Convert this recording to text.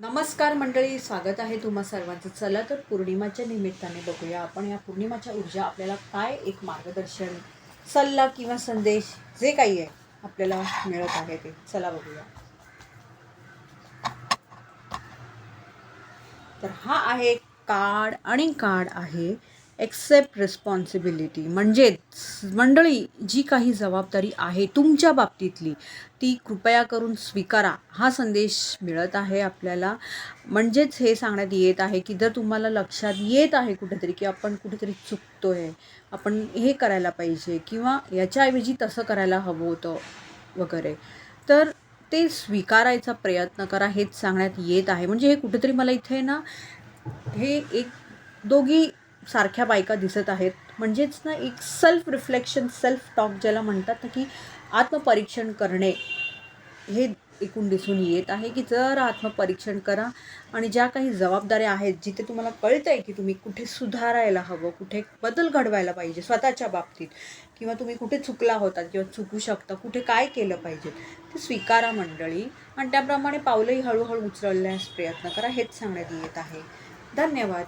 नमस्कार मंडळी स्वागत आहे तुम्हा सर्वांचं. चला तर पौर्णिमाच्या निमित्ताने बघूया आपण या पौर्णिमाच्या ऊर्जा आपल्याला काय एक मार्गदर्शन सल्ला किंवा संदेश जे काही आहे आपल्याला मिळत आहे ते. चला बघूया. तर हा आहे कार्ड आणि कार्ड आहे. एक्सेप्ट रिस्पॉन्सिबिलिटी म्हणजेच मंडळी जी काही जबाबदारी आहे तुमच्या बाबतीतली ती कृपया करून स्वीकारा. हा संदेश मिळत आहे आपल्याला. म्हणजेच हे सांगण्यात येत आहे की जर तुम्हाला लक्षात येत आहे कुठेतरी की आपण कुठेतरी चुकतो आहे आपण हे करायला पाहिजे किंवा याच्याऐवजी तसं करायला हवं होतं वगैरे तर ते स्वीकारायचा प्रयत्न करा हेच सांगण्यात येत आहे. म्हणजे हे कुठेतरी मला इथे ना हे एक दोघी सारख्या बायका दिसत आहेत. म्हणजेच ना एक सेल्फ रिफ्लेक्शन सेल्फ टॉक ज्याला म्हणतात ना की आत्मपरीक्षण करणे हे एकूण दिसून येत आहे की जर आत्मपरीक्षण करा आणि ज्या काही जबाबदाऱ्या आहेत जिथे तुम्हाला कळतं आहे की तुम्ही कुठे सुधारायला हवं कुठे बदल घडवायला पाहिजे स्वतःच्या बाबतीत किंवा तुम्ही कुठे चुकला होता किंवा चुकू शकता कुठे काय केलं पाहिजे ते स्वीकारा मंडळी. आणि त्याप्रमाणे पावलंही हळूहळू उचलण्यास प्रयत्न करा हेच सांगण्यात येत आहे. धन्यवाद.